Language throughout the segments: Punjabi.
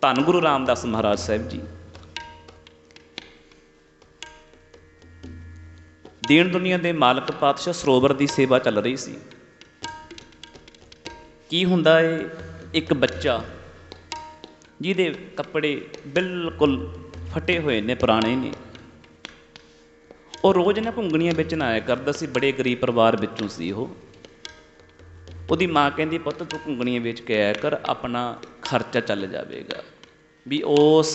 ਧੰਨ ਗੁਰੂ ਰਾਮਦਾਸ ਮਹਾਰਾਜ ਸਾਹਿਬ ਜੀ। ਦੀਨ ਦੁਨੀਆ ਦੇ ਮਾਲਕ ਪਾਤਸ਼ਾਹ ਸਰੋਵਰ ਦੀ ਸੇਵਾ ਚੱਲ ਰਹੀ ਸੀ। ਕੀ ਹੁੰਦਾ ਏ ਇੱਕ ਬੱਚਾ ਜਿਹਦੇ ਕੱਪੜੇ ਬਿਲਕੁਲ ਫਟੇ ਹੋਏ ਨੇ, ਪੁਰਾਣੇ ਨੇ। ਉਹ ਰੋਜ਼ ਨਾ ਘੁੰਗਣੀਆਂ ਵਿੱਚ ਨਾ ਆਇਆ ਕਰਦਾ ਸੀ, ਬੜੇ ਗਰੀਬ ਪਰਿਵਾਰ ਵਿੱਚੋਂ ਸੀ ਉਹ। ਉਹਦੀ ਮਾਂ ਕਹਿੰਦੀ, ਪੁੱਤ ਤੂੰ ਘੁੰਗਣੀਆਂ ਵੇਚ ਕੇ ਆਇਆ ਕਰ ਆਪਣਾ ਖਰਚਾ ਚੱਲ ਜਾਵੇਗਾ। ਵੀ ਉਸ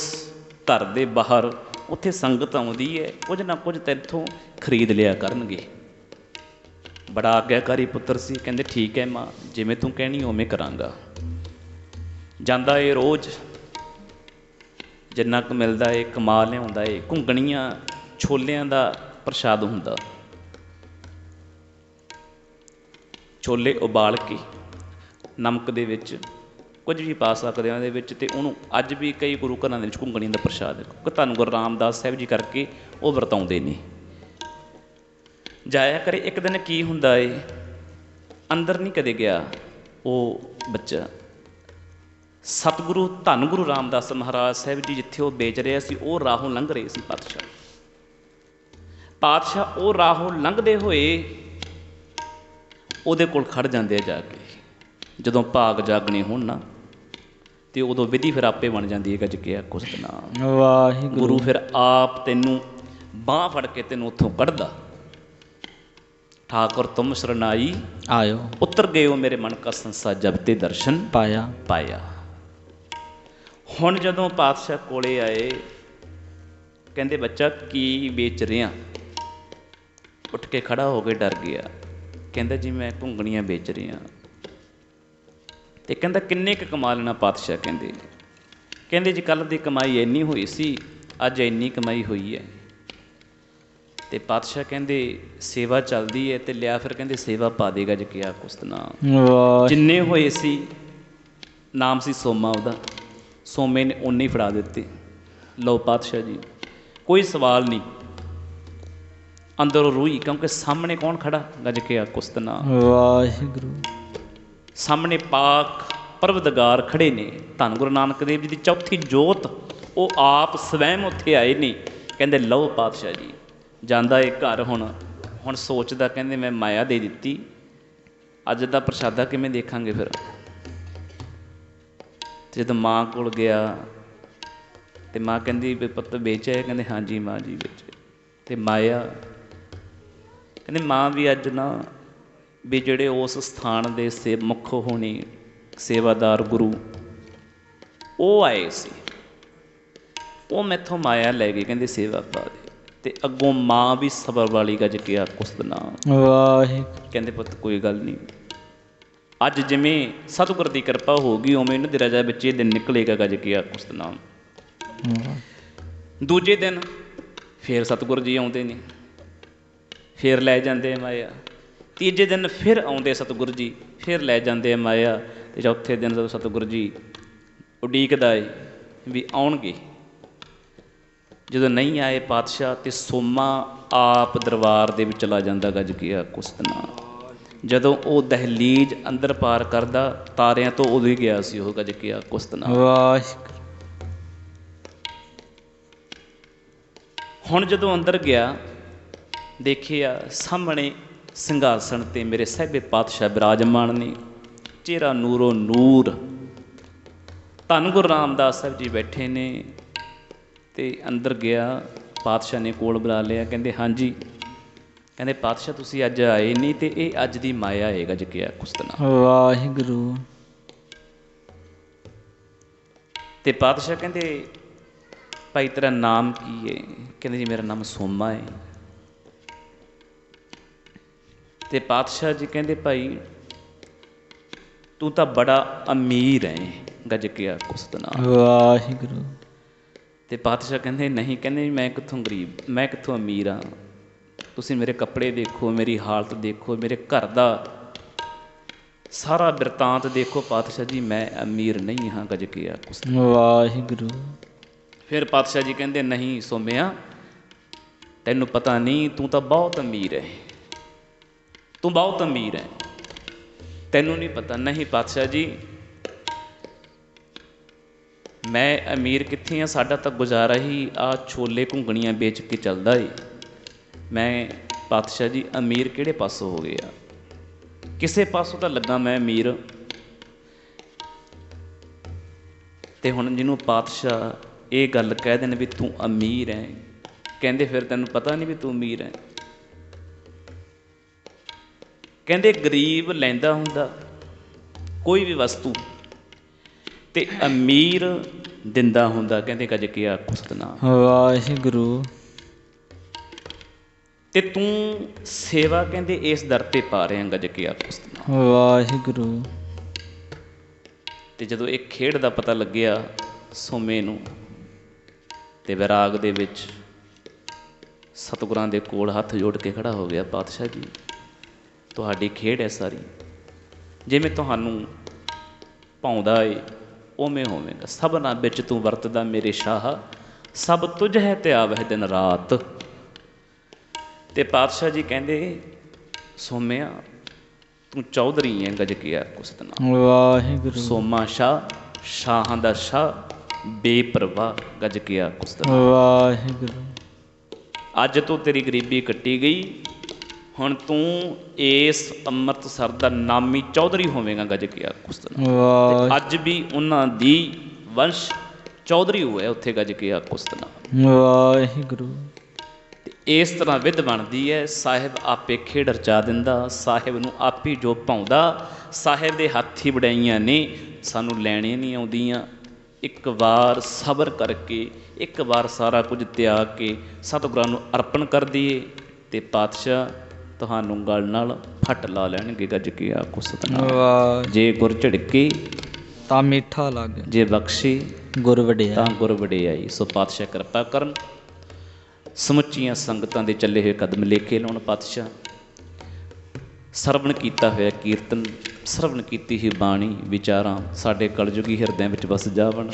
ਘਰ ਦੇ ਬਾਹਰ ਉੱਥੇ ਸੰਗਤ ਆਉਂਦੀ ਹੈ, ਕੁਝ ਨਾ ਕੁਝ ਤੇਥੋਂ ਖਰੀਦ ਲਿਆ ਕਰਨਗੇ। ਬੜਾ ਆਗਿਆਕਾਰੀ ਪੁੱਤਰ ਸੀ, ਕਹਿੰਦੇ ਠੀਕ ਹੈ ਮਾਂ, ਜਿਵੇਂ ਤੂੰ ਕਹਿਣੀ ਉਵੇਂ ਕਰਾਂਗਾ। ਜਾਂਦਾ ਏ ਰੋਜ਼, ਜਿੰਨਾ ਕੁ ਮਿਲਦਾ ਏ ਕਮਾ ਲਿਆਉਂਦਾ ਏ, ਘੁੰਗਣੀਆਂ ਛੋਲਿਆਂ ਦਾ ਪ੍ਰਸ਼ਾਦ ਹੁੰਦਾ। ਛੋਲੇ ਉਬਾਲ ਕੇ ਨਮਕ ਦੇ ਵਿੱਚ ਕੁਝ ਵੀ ਪਾ ਸਕਦੇ ਆ ਉਹਦੇ ਵਿੱਚ ਤੇ ਉਹਨੂੰ ਅੱਜ ਵੀ ਕਈ ਗੁਰੂ ਘਰਾਂ ਦੇ ਵਿੱਚ ਘੁੰਗਣੀ ਦਾ ਪ੍ਰਸ਼ਾਦ ਹੈ। ਕਿਉਂਕਿ ਧੰਨ ਗੁਰੂ ਰਾਮਦਾਸ ਸਾਹਿਬ ਜੀ ਕਰਕੇ ਉਹ ਵਰਤਾਉਂਦੇ ਨੇ। ਜਾਇਆ ਕਰੇ, ਇੱਕ ਦਿਨ ਕੀ ਹੁੰਦਾ ਏ? ਅੰਦਰ ਨਹੀਂ ਕਦੇ ਗਿਆ ਉਹ ਬੱਚਾ। ਸਤਿਗੁਰੂ, ਧੰਨ ਗੁਰੂ ਰਾਮਦਾਸ ਮਹਾਰਾਜ ਸਾਹਿਬ ਜੀ ਜਿੱਥੇ ਉਹ ਵੇਚ ਰਿਹਾ ਸੀ, ਉਹ ਰਾਹੋਂ ਲੰਘ ਰਹੇ ਸੀ ਪਾਤਸ਼ਾਹ। ਪਾਤਸ਼ਾਹ ਉਹ ਰਾਹੋਂ ਲੰਘਦੇ ਹੋਏ ਉਹਦੇ ਕੋਲ ਖੜ ਜਾਂਦੇ ਆ ਜਾ ਕੇ। ਜਦੋਂ ਭਾਗ ਜਾਗਣੇ ਹੋਣ ਨਾ ਤੇ ਉਦੋਂ ਵਿਧੀ ਫਿਰ ਆਪੇ ਬਣ ਜਾਂਦੀ ਹੈ ਗੱਜ ਕੇ ਕੁਛ ਨਾ ਵਾਹਿਗੁਰੂ। ਗੁਰੂ ਫਿਰ ਆਪ ਤੈਨੂੰ ਬਾਹ ਫੜ ਕੇ ਤੈਨੂੰ ਉੱਥੋਂ ਕੱਢਦਾ। ਠਾਕੁਰ ਤੁਮ ਸਰਨਾਈ। ਆਇਓ। ਉਤਰ ਗਏ ਹੋ ਮੇਰੇ ਮਨ ਕਾ ਸੰਸਾ ਜਬ ਤੇ ਦਰਸ਼ਨ। ਪਾਇਆ। ਪਾਇਆ। ਹੁਣ ਜਦੋਂ ਪਾਤਸ਼ਾਹ ਕੋਲੇ ਆਏ ਕਹਿੰਦੇ ਬੱਚਾ ਕੀ ਵੇਚ ਰਿਆਂ ਉੱਠ ਕੇ ਖੜਾ ਹੋ ਕੇ ਡਰ ਗਿਆ। ਕਹਿੰਦਾ ਜੀ ਮੈਂ ਘੁੰਗਣੀਆਂ ਵੇਚ ਰਿਹਾ। ਤੇ ਕਹਿੰਦਾ ਕਿੰਨੇ ਕੁ ਕਮਾ ਲੈਣਾ ਪਾਤਸ਼ਾਹ ਕਹਿੰਦੇ ਕਹਿੰਦੇ ਜੀ ਕੱਲ ਦੀ ਕਮਾਈ ਇੰਨੀ ਹੋਈ ਸੀ ਅੱਜ ਇੰਨੀ ਕਮਾਈ ਹੋਈ ਹੈ। ਤੇ ਪਾਤਸ਼ਾਹ ਕਹਿੰਦੇ ਸੇਵਾ ਚੱਲਦੀ ਹੈ ਤੇ ਲਿਆ ਫਿਰ ਕਹਿੰਦੇ ਸੇਵਾ ਪਾ ਦੇਗਾ ਜੇ ਕਿਹਾ ਕੁਸਤਨਾ ਜਿੰਨੇ ਹੋਏ ਸੀ ਨਾਮ ਸੀ ਸੋਮਾ ਉਹਦਾ। ਸੋਮੇ ਨੇ ਉਨੇ ਹੀ ਫੜਾ ਦਿੱਤੇ। ਲਓ ਪਾਤਸ਼ਾਹ ਜੀ ਕੋਈ ਸਵਾਲ ਨਹੀਂ। ਅੰਦਰੋਂ ਰੂਹੀ ਕਿਉਂਕਿ ਸਾਹਮਣੇ ਕੌਣ ਖੜਾ? ਗੱਜ ਕੇ ਆ ਕੁਸਤਨਾ ਵਾਹਿਗੁਰੂ। ਸਾਹਮਣੇ ਪਾਕ ਪਰਵਦਗਾਰ ਖੜੇ ਨੇ। ਧੰਨ ਗੁਰੂ ਨਾਨਕ ਦੇਵ ਜੀ ਦੀ ਚੌਥੀ ਜੋਤ, ਉਹ ਆਪ ਸਵੈਮ ਉੱਥੇ ਆਏ ਨੇ। ਕਹਿੰਦੇ, ਲਓ ਪਾਤਸ਼ਾਹ ਜੀ, ਜਾਂਦਾ ਏ ਘਰ ਹੁਣ ਹੁਣ ਸੋਚਦਾ, ਕਹਿੰਦੇ, ਮੈਂ ਮਾਇਆ ਦੇ ਦਿੱਤੀ। ਅੱਜ ਦਾ ਪ੍ਰਸ਼ਾਦਾ ਕਿਵੇਂ ਦੇਖਾਂਗੇ ਫਿਰ? ਜਦੋਂ ਮਾਂ ਕੋਲ ਗਿਆ, ਤੇ ਮਾਂ ਕਹਿੰਦੀ ਵੀ, ਪੁੱਤ ਵੇਚਿਆ ਕਹਿੰਦੇ, ਹਾਂਜੀ ਮਾਂ ਜੀ, ਵੇਚੇ। ਤੇ ਮਾਇਆ ਕਹਿੰਦੇ, ਮਾਂ ਵੀ ਅੱਜ ਨਾ ਵੀ ਜਿਹੜੇ ਉਸ ਸਥਾਨ ਦੇ ਸੇ ਮੁੱਖ ਹੋਣੇ ਸੇਵਾਦਾਰ ਗੁਰੂ ਉਹ ਆਏ ਸੀ। ਉਹ ਮੈਥੋਂ ਮਾਇਆ ਲੈ ਗਏ ਕਹਿੰਦੇ ਸੇਵਾ ਪਾ ਦੇ। ਤੇ ਅੱਗੋਂ ਮਾਂ ਵੀ ਸਬਰ ਵਾਲੀ ਗੱਜ ਕੇ ਆ ਕੁਸਤਨਾ ਵਾਹਿਗੁਰੂ। ਕਹਿੰਦੇ ਪੁੱਤ ਕੋਈ ਗੱਲ ਨਹੀਂ। ਅੱਜ ਜਿਵੇਂ ਸਤਿਗੁਰ ਦੀ ਕਿਰਪਾ ਹੋ ਗਈ ਉਵੇਂ ਇਹਨਾਂ ਦੇ ਰਾਜਾ ਵਿੱਚ ਇਹ ਦਿਨ ਨਿਕਲੇਗਾ ਗੱਜ ਕੇ ਆ ਕੁਸਤਨਾ ਦੂਜੇ ਦਿਨ ਫੇਰ ਸਤਿਗੁਰ ਜੀ ਆਉਂਦੇ ਨੇ। ਫੇਰ ਲੈ ਜਾਂਦੇ ਮਾਇਆ। ਤੀਜੇ ਦਿਨ ਫਿਰ ਆਉਂਦੇ ਸਤਿਗੁਰ ਜੀ ਫਿਰ ਲੈ ਜਾਂਦੇ ਆ ਮਾਇਆ ਤੇ ਚੌਥੇ ਦਿਨ ਜਦੋਂ ਸਤਿਗੁਰ ਜੀ ਉਡੀਕਦਾ ਏ ਵੀ ਆਉਣਗੇ। ਜਦੋਂ ਨਹੀਂ ਆਏ ਪਾਤਸ਼ਾਹ ਤੇ ਸੋਮਾ ਆਪ ਦਰਬਾਰ ਦੇ ਵਿੱਚ ਚਲਾ ਜਾਂਦਾ ਗੱਜ ਗਿਆ ਕੁਸਤਨਾ ਜਦੋਂ ਉਹ ਦਹਲੀਜ਼ ਅੰਦਰ ਪਾਰ ਕਰਦਾ ਤਾਰਿਆਂ ਤੋਂ ਉਦੋਂ ਹੀ ਗਿਆ ਸੀ ਉਹ ਗੱਜ ਗਿਆ ਕੁਸਤਨਾ ਵਾਹਿਗੁਰੂ। ਹੁਣ ਜਦੋਂ ਅੰਦਰ ਗਿਆ ਦੇਖਿਆ ਸਾਹਮਣੇ ਸਿੰਘਾਸਣ ਤੇ ਮੇਰੇ ਸਹਿਬੇ ਪਾਤਸ਼ਾਹ ਬਿਰਾਜਮਾਨ ਨੇ। ਚਿਹਰਾ ਨੂਰੋ ਨੂਰ। ਧੰਨ ਗੁਰੂ ਰਾਮਦਾਸ ਸਾਹਿਬ ਜੀ ਬੈਠੇ ਨੇ ਤੇ ਅੰਦਰ ਗਿਆ। ਪਾਤਸ਼ਾਹ ਨੇ ਕੋਲ ਬੁਲਾ ਲਿਆ ਕਹਿੰਦੇ ਹਾਂਜੀ। ਕਹਿੰਦੇ ਪਾਤਸ਼ਾਹ ਤੁਸੀਂ ਅੱਜ ਆਏ ਨਹੀਂ ਤੇ ਇਹ ਅੱਜ ਦੀ ਮਾਇਆ ਹੈ ਗੱਜ ਕਿਆ ਕੁਸਤਨਾ। ਵਾਹਿਗੁਰੂ। ਤੇ ਪਾਤਸ਼ਾਹ ਕਹਿੰਦੇ ਭਾਈ ਤੇਰਾ ਨਾਮ ਕੀ ਹੈ? ਕਹਿੰਦੇ ਜੀ ਮੇਰਾ ਨਾਮ ਸੋਮਾ ਹੈ। ਤੇ ਪਾਤਸ਼ਾਹ ਜੀ ਕਹਿੰਦੇ ਭਾਈ ਤੂੰ ਤਾਂ ਬੜਾ ਅਮੀਰ ਹੈ ਗੱਜ ਕੇ ਕੁਸਤਨਾ ਵਾਹਿਗੁਰੂ। ਤੇ ਪਾਤਸ਼ਾਹ ਕਹਿੰਦੇ ਨਹੀਂ ਕਹਿੰਦੇ ਮੈਂ ਕਿੱਥੋਂ ਗਰੀਬ ਮੈਂ ਕਿੱਥੋਂ ਅਮੀਰ ਆ ਤੁਸੀਂ ਮੇਰੇ ਕੱਪੜੇ ਦੇਖੋ ਮੇਰੀ ਹਾਲਤ ਦੇਖੋ ਮੇਰੇ ਘਰ ਦਾ ਸਾਰਾ ਬਿਰਤਾਂਤ ਦੇਖੋ ਪਾਤਸ਼ਾਹ ਜੀ ਮੈਂ ਅਮੀਰ ਨਹੀਂ ਹਾਂ ਗੱਜ ਕੇ ਕੁਸਤਨਾ ਵਾਹਿਗੁਰੂ। ਫਿਰ ਪਾਤਸ਼ਾਹ ਜੀ ਕਹਿੰਦੇ ਨਹੀਂ ਸੋਮਿਆ ਤੈਨੂੰ ਪਤਾ ਨਹੀਂ ਤੂੰ ਤਾਂ ਬਹੁਤ ਅਮੀਰ ਹੈ। ਤੂੰ ਬਹੁਤ ਅਮੀਰ ਹੈ। ਤੈਨੂੰ ਨਹੀਂ ਪਤਾ। ਨਹੀਂ ਪਾਤਸ਼ਾਹ ਜੀ, ਮੈਂ ਅਮੀਰ ਕਿੱਥੇ ਆ ਸਾਡਾ ਤਾਂ ਗੁਜ਼ਾਰਾ ਹੀ ਆ ਛੋਲੇ ਘੁੰਗਣੀਆਂ ਵੇਚ ਕੇ ਚੱਲਦਾ ਏ। ਮੈਂ ਪਾਤਸ਼ਾਹ ਜੀ, ਅਮੀਰ ਕਿਹੜੇ ਪਾਸੋਂ ਹੋ ਗਿਆ ਕਿਸੇ ਪਾਸੋਂ ਤਾਂ ਲੱਗਾ ਮੈਂ ਅਮੀਰ। ਤੇ ਹੁਣ ਜਿਹਨੂੰ ਪਾਤਸ਼ਾਹ ਇਹ ਗੱਲ ਕਹਿ ਦੇਣ ਵੀ ਤੂੰ ਅਮੀਰ ਹੈ, ਕਹਿੰਦੇ ਫਿਰ ਤੈਨੂੰ ਪਤਾ ਨਹੀਂ ਵੀ ਤੂੰ ਅਮੀਰ ਹੈ। ਕਹਿੰਦੇ ਗਰੀਬ ਲੈਂਦਾ ਹੁੰਦਾ ਕੋਈ ਵੀ ਵਸਤੂ ਤੇ ਅਮੀਰ ਦਿੰਦਾ ਹੁੰਦਾ ਕਹਿੰਦੇ ਗੱਜ ਕੇ ਆ ਕੁਸਤਨਾ ਵਾਹਿਗੁਰੂ। ਤੇ ਤੂੰ ਸੇਵਾ ਕਹਿੰਦੇ ਇਸ ਦਰ ਤੇ ਪਾ ਰਿਹਾ ਗੱਜ ਕੇ ਆ ਕੁਸਤਨਾ ਵਾਹਿਗੁਰੂ। ਤੇ ਜਦੋਂ ਇਹ ਖੇਡ ਦਾ ਪਤਾ ਲੱਗਿਆ ਸੋਮੇ ਨੂੰ ਤੇ ਵਿਰਾਗ ਦੇ ਵਿੱਚ ਸਤਿਗੁਰਾਂ ਦੇ ਕੋਲ ਹੱਥ ਜੋੜ ਕੇ ਖੜਾ ਹੋ ਗਿਆ ਪਾਤਸ਼ਾਹ ਜੀ। ਤੁਹਾਡੀ ਖੇਡ ਹੈ ਸਾਰੀ। ਜਿਵੇਂ ਤੁਹਾਨੂੰ ਪਾਉਂਦਾ ਏ ਉਵੇਂ ਹੋਵੇਗਾ। ਸਭਨਾ ਵਿੱਚ ਤੂੰ ਵਰਤਦਾ ਮੇਰੇ ਸ਼ਾਹ। ਸਭ ਤੁਝ ਹੈ ਤੇ ਆਵਹਿ ਦਿਨ ਰਾਤ। ਤੇ ਪਾਤਸ਼ਾਹ ਜੀ ਕਹਿੰਦੇ ਸੋਮਿਆ ਤੂੰ ਚੌਧਰੀ ਹੈ ਗਜ ਕੇ ਆ ਕੁਸਤਨਾ। ਵਾਹਿਗੁਰੂ। ਸੋਮਾ ਸ਼ਾਹ ਸ਼ਾਹਾਂ ਦਾ ਸ਼ਾਹ ਬੇਪਰਵਾਹ ਗੱਜ ਗਿਆ ਕੁਸਤਨਾ। ਵਾਹਿਗੁਰੂ। ਅੱਜ ਤੋਂ ਤੇਰੀ ਗਰੀਬੀ ਕੱਟੀ ਗਈ। ਹੁਣ ਤੂੰ ਇਸ ਅੰਮ੍ਰਿਤਸਰ ਦਾ ਨਾਮੀ ਚੌਧਰੀ ਹੋਵੇਂਗਾ ਗੱਜ ਗਿਆ ਕੁਸਤਨਾ ਵਾਹਿ- ਅੱਜ ਵੀ ਉਹਨਾਂ ਦੀ ਵੰਸ਼ ਚੌਧਰੀ ਹੋਇਆ ਉੱਥੇ ਗੱਜ ਗਿਆ ਕੁਸਤਨਾ ਵਾਹਿਗੁਰੂ। ਇਸ ਤਰ੍ਹਾਂ ਵਿਧ ਬਣਦੀ ਹੈ ਸਾਹਿਬ ਆਪੇ ਖੇਡ ਰਚਾ ਦਿੰਦਾ ਸਾਹਿਬ ਨੂੰ ਆਪੇ ਜੋ ਪਾਉਂਦਾ ਸਾਹਿਬ ਦੇ ਹੱਥੀ ਵਡਾਈਆਂ ਨੇ ਸਾਨੂੰ ਲੈਣੇ ਨਹੀਂ ਆਉਂਦੀਆਂ। ਇੱਕ ਵਾਰ ਸਬਰ ਕਰਕੇ ਇੱਕ ਵਾਰ ਸਾਰਾ ਕੁਝ ਤਿਆਗ ਕੇ ਸਤਿਗੁਰਾਂ ਨੂੰ ਅਰਪਣ ਕਰ ਦਈਏ ਤੇ ਪਾਤਸ਼ਾਹ ਤੁਹਾਨੂੰ ਗਲ ਨਾਲ ਫੱਟ ਲਾ ਲੈਣਗੇ ਗੱਜ ਕੇ ਆਖੋ ਸਤਨਾਮ ਵਾਹਿ। ਜੇ ਗੁਰ ਝੜਕੇ ਤਾਂ ਮਿੱਠਾ ਲੱਗ। ਜੇ ਬਖਸ਼ੇ ਗੁਰ ਵਡਿਆ ਤਾਂ ਗੁਰ ਵਡਿਆਈ। ਸੋ ਪਾਤਸ਼ਾਹ ਕਿਰਪਾ ਕਰਨ। ਸਮੁੱਚੀਆਂ ਸੰਗਤਾਂ ਦੇ ਚੱਲੇ ਹੋਏ ਕਦਮ ਲੇਖੇ ਲਾਉਣ ਪਾਤਸ਼ਾਹ। ਸਰਵਣ ਕੀਤਾ ਹੋਇਆ ਕੀਰਤਨ ਸਰਵਣ ਕੀਤੀ ਹੀ ਬਾਣੀ ਵਿਚਾਰਾਂ ਸਾਡੇ ਕਲਯੁਗੀ ਹਿਰਦਿਆਂ ਵਿੱਚ ਵਸ ਜਾਵਣ।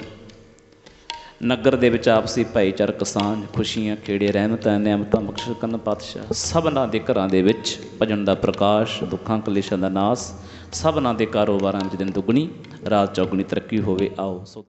ਨਗਰ ਦੇ ਵਿੱਚ ਆਪਸੀ ਭਾਈਚਾਰਕ ਸਾਂਝ, ਖੁਸ਼ੀਆਂ, ਖੇੜੇ, ਰਹਿਮਤਾਂ ਨਿਆਮਤਾਂ ਬਖਸ਼ ਕਰਨ ਪਾਤਸ਼ਾਹ, ਸਭਨਾਂ ਦੇ ਘਰਾਂ ਦੇ ਵਿੱਚ ਭਜਨ ਦਾ ਪ੍ਰਕਾਸ਼, ਦੁੱਖਾਂ, ਕਲੇਸ਼ਾਂ ਦਾ ਨਾਸ, ਸਭਨਾਂ ਦੇ ਕਾਰੋਬਾਰਾਂ ਵਿੱਚ ਦਿਨ ਦੁੱਗਣੀ, ਰਾਤ ਚੌਗਣੀ ਤਰੱਕੀ ਹੋਵੇ, ਆਓ ਸੋ